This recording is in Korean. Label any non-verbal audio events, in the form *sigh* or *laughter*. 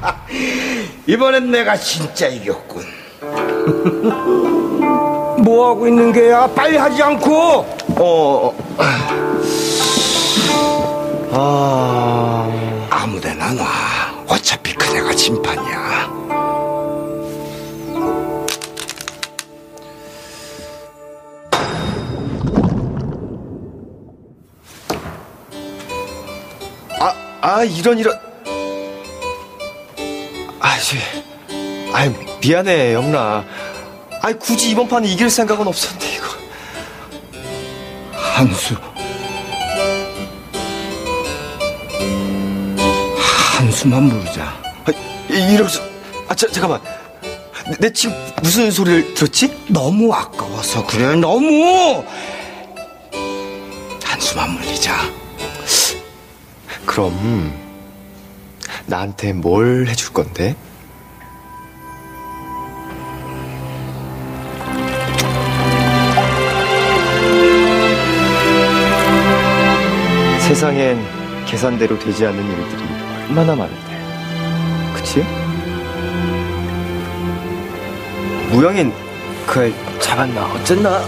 *laughs* 이번엔 내가 진짜 이겼군. *laughs* 뭐 하고 있는 게야? 빨리 하지 않고. 어, 아, 아무데나 놔. 어차피 그대가 심판이야. 아, 아, 이런, 이런. 아, 씨. 아, 미안해, 영라. 아, 굳이 이번 판에 이길 생각은 없었는데, 이거. 한수. 한수만 부르자. 아, 이- 이러면서. 아, 자, 잠깐만. 내, 내 지금 무슨 소리를 들었지? 너무 아까워서 그래, 너무! 한수만 물리자. 그럼, 나한테 뭘 해줄 건데? 세상엔 계산대로 되지 않는 일들이 얼마나 많은데. 그치? 무영인 그 애 잡았나? 어쨌나?